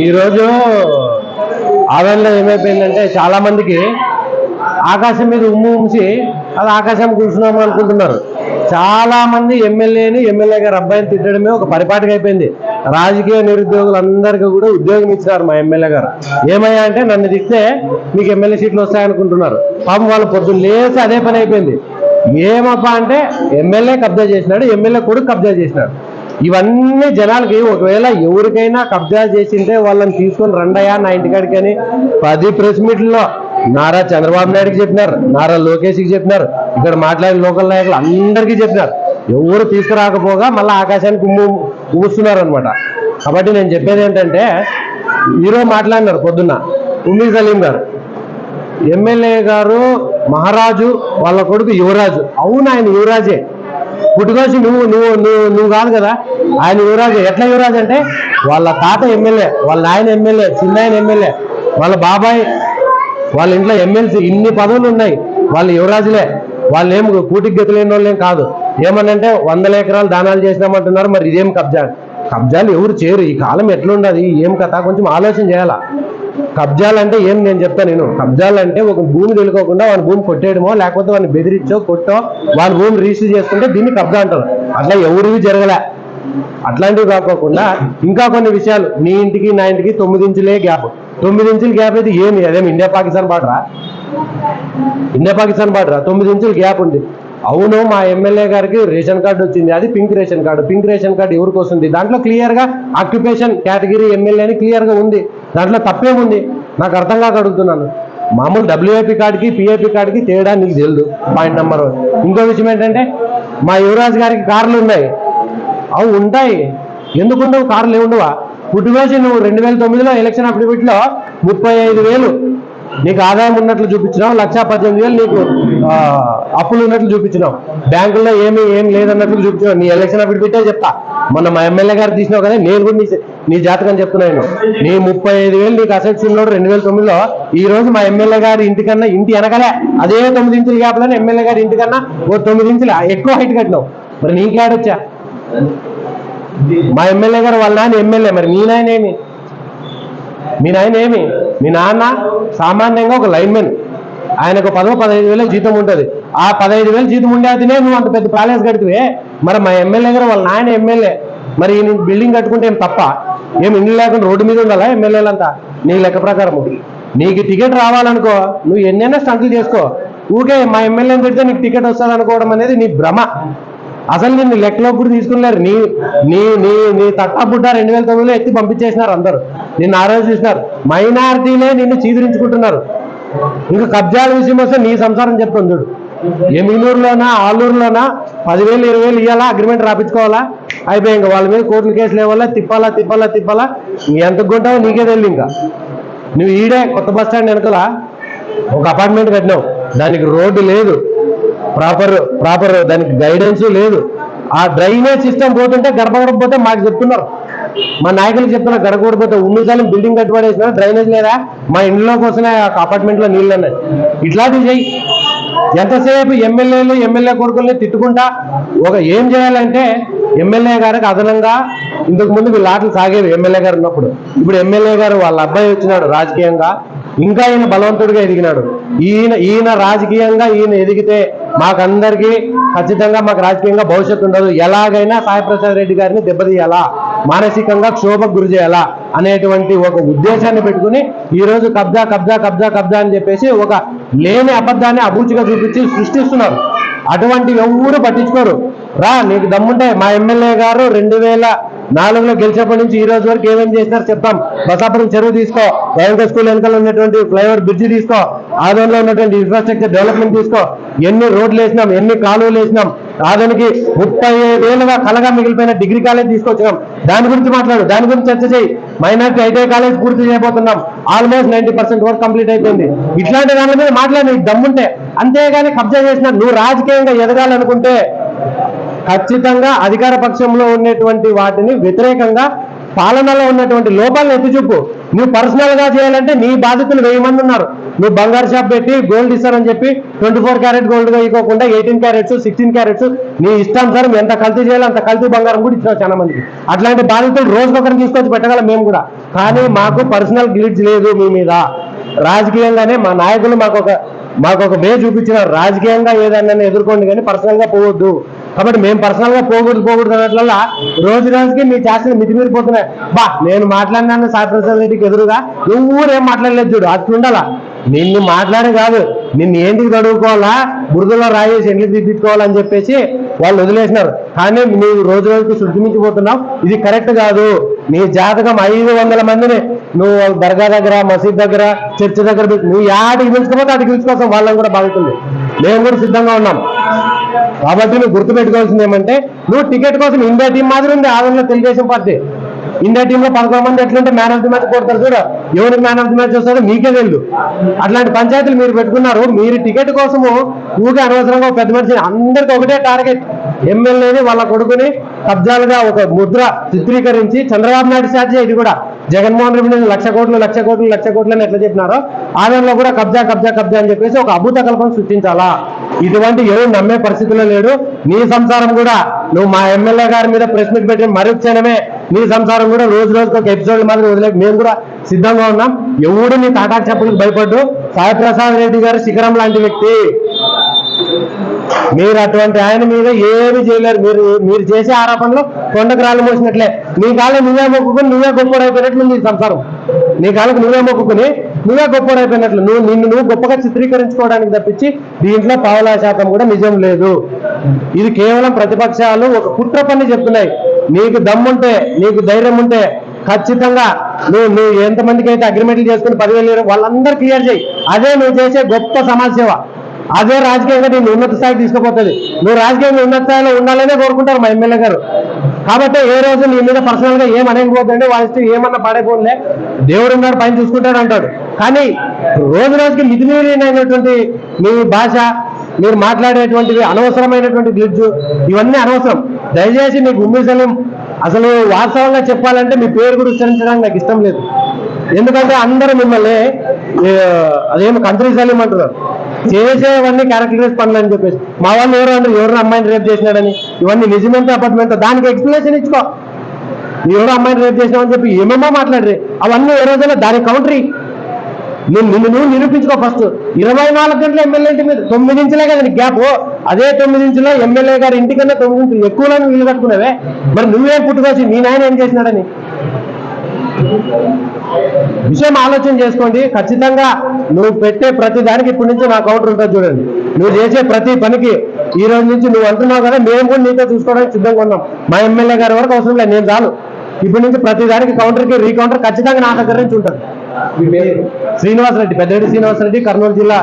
ఈరోజు ఆవేళలో ఏమైపోయిందంటే చాలా మందికి ఆకాశం మీద ఉమ్ము ఉంచి అది ఆకాశం కూర్చున్నాము అనుకుంటున్నారు. చాలా మంది ఎమ్మెల్యేని ఎమ్మెల్యే గారు అబ్బాయిని తిట్టడమే ఒక పరిపాటిగా అయిపోయింది. రాజకీయ నిరుద్యోగులందరికీ కూడా ఉద్యోగం ఇచ్చినారు మా ఎమ్మెల్యే గారు. ఏమయ్యా అంటే నన్ను తిడితే మీకు ఎమ్మెల్యే సీట్లు వస్తాయనుకుంటున్నారు. పాపం వాళ్ళు పొద్దున్న లేచి అదే పని అయిపోయింది. ఏమప్పా అంటే ఎమ్మెల్యే కబ్జా చేసినాడు ఎమ్మెల్యే కొడుకు కబ్జా చేసినాడు. ఇవన్నీ జనాలకి ఒకవేళ ఎవరికైనా కబ్జా చేసింటే వాళ్ళని తీసుకొని రండయ్యా నా ఇంటికాడికి అని పది ప్రెస్ మీట్లో నారా చంద్రబాబు నాయుడుకి చెప్పినారు నారా లోకేష్కి చెప్పినారు ఇక్కడ మాట్లాడిన లోకల్ నాయకులు అందరికీ చెప్పినారు. ఎవరు తీసుకురాకపోగా మళ్ళీ ఆకాశానికి ఉమ్ము ఊస్తున్నారు అనమాట కాబట్టి నేను చెప్పేది ఏంటంటే ఈరోజు మాట్లాడినారు పొద్దున్న ఉమ్మి సలీం గారు. ఎమ్మెల్యే గారు మహారాజు వాళ్ళ కొడుకు యువరాజు. అవును ఆయన యువరాజే. పుట్టుకొచ్చి నువ్వు నువ్వు నువ్వు నువ్వు కాదు కదా. ఆయన యువరాజు ఎట్లా యువరాజు అంటే వాళ్ళ తాత ఎమ్మెల్యే వాళ్ళ నాయన ఎమ్మెల్యే చిన్నాయన ఎమ్మెల్యే వాళ్ళ బాబాయ్ వాళ్ళ ఇంట్లో ఎమ్మెల్సీ ఇన్ని పదవులు ఉన్నాయి. వాళ్ళు యువరాజులే. వాళ్ళు ఏం కూటికి గతి వాళ్ళేం కాదు. ఏమనంటే వందల ఎకరాలు దానాలు చేసినామంటున్నారు మరి ఇదేం కబ్జా? కబ్జాలు ఎవరు చేయరు. ఈ కాలం ఎట్లుండదు. ఏం కథ? కొంచెం ఆలోచన చేయాలా? కబ్జాలంటే ఏం నేను చెప్తాను నేను? కబ్జాలంటే ఒక భూమి తెలుకోకుండా వాళ్ళ భూమి కొట్టేయడమో లేకపోతే వాడిని బెదిరించో కొట్టో వాళ్ళ భూమి రిజిస్టర్ చేసుకుంటే దీన్ని కబ్జా అంటారు. అట్లా ఎవరివి జరగలే. అట్లాంటివి కాకోకుండా ఇంకా కొన్ని విషయాలు. నీ ఇంటికి నా ఇంటికి తొమ్మిది ఇంచులే గ్యాప్. తొమ్మిది ఇంచుల గ్యాప్ అయితే ఏమి? అదేమి ఇండియా పాకిస్తాన్ బార్డరా? ఇండియా పాకిస్తాన్ బార్డరా? తొమ్మిది ఇంచుల గ్యాప్ ఉంది. అవును మా ఎమ్మెల్యే గారికి రేషన్ కార్డు వచ్చింది. అది pink ration card. Pink ration card ఎవరికి వస్తుంది దాంట్లో క్లియర్గా ఆక్యుపేషన్ కేటగిరీ ఎమ్మెల్యే అని క్లియర్గా ఉంది. దాంట్లో తప్పేముంది? నాకు అర్థం కాక అడుగుతున్నాను. మామూలు డబ్ల్యూఏపీ కార్డుకి పిఏపీ కార్డుకి తేడా నీకు తెలియదు పాయింట్ నెంబర్ వన్ ఇంకో విషయం ఏంటంటే మా యువరాజ్ గారికి కార్లు ఉన్నాయి. అవి ఉంటాయి. ఎందుకుండవు కార్లు ఏముండవా పుట్టువేసి నువ్వు రెండు వేల తొమ్మిదిలో ఎలక్షన్ అఫిడవిట్లో ముప్పై ఐదు వేలు. నీకు ఆదాయం ఉన్నట్లు చూపించినావు లక్ష పద్దెనిమిది వేలు నీకు అప్పులు ఉన్నట్లు చూపించినావు. బ్యాంకుల్లో ఏమి ఏం లేదన్నట్లు చూపించినావు. నీ ఎలక్షన్ అఫిడవిటే చెప్తా. మొన్న మా ఎమ్మెల్యే గారు తీసినావు కదా నేను కూడా నీ నీ జాతకం చెప్తున్నాను నీ ముప్పై ఐదు వేలు నీకు అసెట్స్ ఉన్నాడు రెండు వేల తొమ్మిదిలో ఈ రోజు మా ఎమ్మెల్యే గారి ఇంటికన్నా ఇంటి వెనకలే అదే తొమ్మిది ఇంచుల గ్యాప్లోనే ఎమ్మెల్యే గారి ఇంటికన్నా ఓ తొమ్మిది ఇంచులు ఎక్కువ హైట్ కట్టినావు. మరి నీకేడొచ్చా మా ఎమ్మెల్యే గారు వాళ్ళ నాయన ఎమ్మెల్యే మరి మీ నాయన ఏమి? మీ నాయన ఏమి? మీ నాన్న సామాన్యంగా ఒక లైన్మెన్ ఆయనకు పదో పదహైదు వేల జీతం ఉంటుంది. ఆ పదహైదు వేలు జీతం ఉండేదినే నువ్వు అంత పెద్ద ప్యాలెస్ కడితే మరి మా ఎమ్మెల్యే గారు వాళ్ళ నాయన ఎమ్మెల్యే. మరి ఈయన బిల్డింగ్ కట్టుకుంటే ఏం తప్ప? ఏం ఇండ్లు లేకుండా రోడ్డు మీద ఉండాలా ఎమ్మెల్యేలంతా? నీ లెక్క ప్రకారము నీకు టికెట్ రావాలనుకో నువ్వు ఎన్నైనా స్టంట్లు చేసుకో. ఊకే మా ఎమ్మెల్యేని పెడితే నీకు టికెట్ వస్తుంది అనుకోవడం అనేది నీ భ్రమ. అసలు నిన్ను లెక్కలో కూడా తీసుకున్నారు నీ నీ నీ నీ తట్టా బుడ్డ రెండు వేల తొమ్మిదిలో ఎత్తి పంపించేసినారు అందరు. నిన్ను ఆ రోజు చూసినారు. మైనారిటీలే నిన్ను చీదిరించుకుంటున్నారు. ఇంకా కబ్జాల విషయం వస్తే నీ సంసారం చెప్తాను చూడు. ఎమ్మినూరులోనా ఆలూరులోనా పదివేలు ఇరవై వేలు ఇవ్వాలా అగ్రిమెంట్ రాపించుకోవాలా? అయిపోయి ఇంకా వాళ్ళ మీద కోర్టులు కేసులు ఇవ్వాలా తిప్పాలా తిప్పాలా తిప్పాలా? ఎంత కొంటావో నీకే తెలియదు ఇంకా. నువ్వు ఈడే కొత్త బస్ స్టాండ్ వెనకల ఒక అపార్ట్మెంట్ కట్టినావు. దానికి రోడ్డు లేదు. ప్రాపర్ ప్రాపర్ దానికి గైడెన్స్ లేదు. ఆ డ్రైనేజ్ సిస్టమ్ పోతుంటే గడప పోతే మాకు చెప్తున్నారు. మా నాయకులు చెప్తున్నారు గడప పోతే ఉన్నసార్లు బిల్డింగ్ కట్టుబడేసిన డ్రైనేజ్ లేదా? మా ఇంట్లో కోసమే ఆ అపార్ట్మెంట్లో నీళ్ళు అన్నది ఇట్లాంటివి చెయ్యి. ఎంతసేపు ఎమ్మెల్యేలు ఎమ్మెల్యే కొడుకుల్ని తిట్టుకుంటా ఒక ఏం చేయాలంటే ఎమ్మెల్యే గారికి అదనంగా ఇంతకు ముందు వీళ్ళ ఆటలు సాగేవి ఎమ్మెల్యే గారు ఉన్నప్పుడు. ఇప్పుడు ఎమ్మెల్యే గారు వాళ్ళ అబ్బాయి వచ్చినాడు రాజకీయంగా ఇంకా ఈయన బలవంతుడిగా ఎదిగినాడు. ఈయన ఈయన రాజకీయంగా ఈయన ఎదిగితే మాకందరికీ ఖచ్చితంగా మాకు రాజకీయంగా భవిష్యత్తు ఉండదు. ఎలాగైనా సాయిప్రసాద్ రెడ్డి గారిని దెబ్బతీయాలా? మానసికంగా క్షోభకు గురి చేయాలా? అనేటువంటి ఒక ఉద్దేశాన్ని పెట్టుకుని ఈరోజు కబ్జా కబ్జా కబ్జా కబ్జా అని చెప్పేసి ఒక లేని అబద్ధాన్ని అభూచిగా చూపించి సృష్టిస్తున్నారు. అటువంటి ఎవరు పట్టించుకోరు. రా నీకు దమ్ముంటే మా ఎమ్మెల్యే గారు రెండు వేల నాలుగులో గెలిచినప్పటి నుంచి ఈ రోజు వరకు ఏమేం చేసినారు చెప్తాం. బసాపురం చెరువు తీసుకో గవర్నమెంట్ స్కూల్ వెనకాల ఉన్నటువంటి ఫ్లైఓవర్ బ్రిడ్జి తీసుకో ఆదంలో ఉన్నటువంటి ఇన్ఫ్రాస్ట్రక్చర్ డెవలప్మెంట్ తీసుకో. ఎన్ని రోడ్లు వేసినాం ఎన్ని కాలువలు వేసినాం ఆదానికి ముప్పై ఏళ్ళుగా కలగా మిగిలిపోయిన డిగ్రీ కాలేజ్ తీసుకొచ్చినాం. దాని గురించి మాట్లాడు దాని గురించి చర్చ చేయి. మైనార్టీ ఐటీఐ కాలేజ్ పూర్తి చేయబోతున్నాం. Almost ninety percent work complete అయిపోయింది. ఇట్లాంటి దాని మీద మాట్లాడి నీకు దమ్ముంటే. అంతేగాని కబ్జా చేసిన నువ్వు రాజకీయంగా ఎదగాలనుకుంటే ఖచ్చితంగా అధికార పక్షంలో ఉన్నటువంటి వాటిని వ్యతిరేకంగా పాలనలో ఉన్నటువంటి లోపాలను ఎత్తి చూపు. నువ్వు పర్సనల్గా చేయాలంటే నీ బాధితులు వెయ్యి మంది ఉన్నారు. నువ్వు బంగారు షాప్ పెట్టి గోల్డ్ ఇస్తారని చెప్పి ట్వంటీ ఫోర్ క్యారెట్ గోల్డ్ వేయకోకుండా ఇవ్వకుండా ఎయిటీన్ క్యారెట్స్ సిక్స్టీన్ క్యారెట్స్ నీ సార్ ఎంత కల్తీ చేయాలో అంత కల్తీ బంగారం కూడా ఇచ్చినావు చాలా మందికి. అట్లాంటి బాధితులు రోజుకొకరిని తీసుకొచ్చి పెట్టగలం మేము కూడా. కానీ మాకు పర్సనల్ గ్రిడ్స్ లేదు మీ మీద. రాజకీయంగానే మా నాయకులు మాకు ఒక మాకు ఒక వే చూపించినారు రాజకీయంగా ఏదైనా ఎదుర్కోండి కానీ పర్సనల్గా పోవద్దు. కాబట్టి మేము పర్సనల్గా పోకూడదు పోకూడదు అన్నట్ల రోజు రోజుకి మీ చేసిన మితిమీరిపోతున్నాయి బా నేను మాట్లాడినాను సాయి ప్రసాద్ రెడ్డికి ఎదురుగా. ఎవరేం మాట్లాడలేదు చూడు అట్లుండాలా నిన్ను మాట్లాడే కాదు నిన్ను ఏంటికి తడువుకోవాలా? బురదలో రాయేసి ఎండ్లు దిద్దుకోవాలని చెప్పేసి వాళ్ళు వదిలేసినారు. కానీ నువ్వు రోజు రోజుకి శుద్ధిమించిపోతున్నావు. ఇది కరెక్ట్ కాదు. నీ జాతకం ఐదు వందల మందిని నువ్వు దర్గా దగ్గర మసీద్ దగ్గర చర్చ్ దగ్గర పెట్టి నువ్వు యాడికి పిలుచుకోపోతే అటు పిలుచుకోసం వాళ్ళని కూడా బాగుంటుంది మేము కూడా సిద్ధంగా ఉన్నాం. కాబట్టి నువ్వు గుర్తుపెట్టుకోవాల్సింది ఏమంటే నువ్వు టికెట్ కోసం ఇండియా టీం మాదిరి ఉంది. ఆంధ్రలో తెలుగుదేశం పార్టీ. ఇండియా టీంలో పదకొండు మంది ఎట్లుంటే మ్యాన్ ఆఫ్ ది మ్యాచ్ కొడతారు చూడ. ఎవరికి మ్యాన్ ఆఫ్ ది మ్యాచ్ వస్తారో మీకే తెలియదు అట్లాంటి పంచాయతీలు మీరు పెట్టుకున్నారు. మీరు టికెట్ కోసము ఊరికే అనవసరంగా పెద్ద మనిషి అందరికి ఒకటే టార్గెట్ ఎమ్మెల్యేని వాళ్ళ కొడుకుని కబ్జాలుగా ఒక ముద్ర చిత్రీకరించి చంద్రబాబు నాయుడు స్ట్రాటజీ ఇది కూడా. జగన్మోహన్ రెడ్డి లక్ష కోట్లు లక్ష కోట్లు లక్ష కోట్లు అని ఎట్లా చెప్పినారో ఆదాయంలో కూడా కబ్జా కబ్జా కబ్జా అని చెప్పేసి ఒక అభూత కల్పన సృష్టించాలా? ఇటువంటి ఎవరు నమ్మే పరిస్థితిలో లేడు. నీ సంసారం కూడా నువ్వు మా ఎమ్మెల్యే గారి మీద ప్రెస్ మీట్ పెట్టి మరొక నీ సంసారం కూడా రోజు రోజుకి ఒక ఎపిసోడ్ మాదిరి వదిలే మేము కూడా సిద్ధంగా ఉన్నాం. ఎవడు నీ తాటాకు చెప్పులకు భయపడ్డు? సాయి ప్రసాద్ రెడ్డి గారు శిఖరం లాంటి వ్యక్తి. మీరు అటువంటి ఆయన మీద ఏమి చేయలేరు. మీరు మీరు చేసే ఆరోపణలు కొండకు రాళ్ళు మోసినట్లే. నీ కాళ్ళు నువ్వే మొక్కుకుని నువ్వే గొప్పడైపోయినట్లు నీ సంసారం. నీ కాళ్ళకు నువ్వే మొక్కుకుని నువ్వే గొప్పడైపోయినట్లు నువ్వు నిన్ను నువ్వు గొప్పగా చిత్రీకరించుకోవడానికి తప్పించి దీంట్లో పావులా శాతం కూడా నిజం లేదు. ఇది కేవలం ప్రతిపక్షాలు ఒక కుట్ర పని చెప్తున్నాయి. నీకు దమ్ముంటే నీకు ధైర్యం ఉంటే ఖచ్చితంగా నువ్వు నువ్వు ఎంతమందికి అయితే అగ్రిమెంట్లు చేసుకుని పదివేలు లేరు వాళ్ళందరూ క్లియర్ చేయి. అదే నువ్వు చేసే గొప్ప సమాజ సేవ అదే రాజకీయంగా నేను ఉన్నత స్థాయికి తీసుకుపోతుంది. నువ్వు రాజకీయంగా ఉన్నత స్థాయిలో ఉండాలనే కోరుకుంటారు మా ఎమ్మెల్యే గారు. కాబట్టి ఏ రోజు నీ మీద పర్సనల్గా ఏం వాళ్ళ ఇష్టం ఏమన్నా పాడైపోలే దేవుడు ఉన్నాడు పైన చూసుకుంటాడు అంటాడు. కానీ రోజు రోజుకి మితిమీరినటువంటి మీ భాష మీరు మాట్లాడేటువంటివి అనవసరమైనటువంటి గ్లిడ్జ్ ఇవన్నీ అనవసరం. దయచేసి మీకు ఉమ్మి సలీం అసలు వాస్తవంగా చెప్పాలంటే మీ పేరు కూడా ఉచ్చరించడానికి నాకు ఇష్టం లేదు. ఎందుకంటే అందరూ మిమ్మల్ని అదేమి అదేమో సలీం అంటున్నారు. చేసేవన్నీ క్యారెక్టరైజ్ పనులు అని చెప్పేసి. మా వాళ్ళు ఎవరు అంటారు ఎవరు అమ్మాయిని రేపు చేసినాడని. ఇవన్నీ నిజమెంత అపార్ట్మెంట్ దానికి ఎక్స్ప్లెనేషన్ ఇచ్చుకో. ఎవరో అమ్మాయిని రేపు చేసినావని చెప్పి ఏమేమో మాట్లాడరు. అవన్నీ ఏ రోజైనా దాని కౌంటరీ. నేను నిన్ను నువ్వు నిరూపించుకో ఫస్ట్ ఇరవై నాలుగు గంటల ఎమ్మెల్యే ఇంటి మీద తొమ్మిది ఇంచులే కదా గ్యాప్ అదే తొమ్మిది ఇంచులో ఎమ్మెల్యే గారి ఇంటికన్నా తొమ్మిది ఇంచులు ఎక్కువలో నువ్వు కట్టుకున్నావే. మరి నువ్వేం పుట్టుకొచ్చి నీ నాయన ఏం చేసినాడని? విషయం ఆలోచన చేసుకోండి. ఖచ్చితంగా నువ్వు పెట్టే ప్రతి దానికి ఇప్పటి నుంచి నా కౌంటర్ ఉంటుంది చూడండి. నువ్వు చేసే ప్రతి పనికి ఈ రోజు నుంచి నువ్వు అంటున్నావు కదా మేము కూడా నీతో చూసుకోవడానికి సిద్ధంగా ఉన్నాం. మా ఎమ్మెల్యే గారి వరకు అవసరం లేదు నేను చాలు. ఇప్పటి నుంచి ప్రతి దానికి కౌంటర్కి రీకౌంటర్ ఖచ్చితంగా నా దగ్గర నుంచి ఉంటుంది. శ్రీనివాసరెడ్డి పెద్దరెడ్డి శ్రీనివాసరెడ్డి కర్నూలు జిల్లా.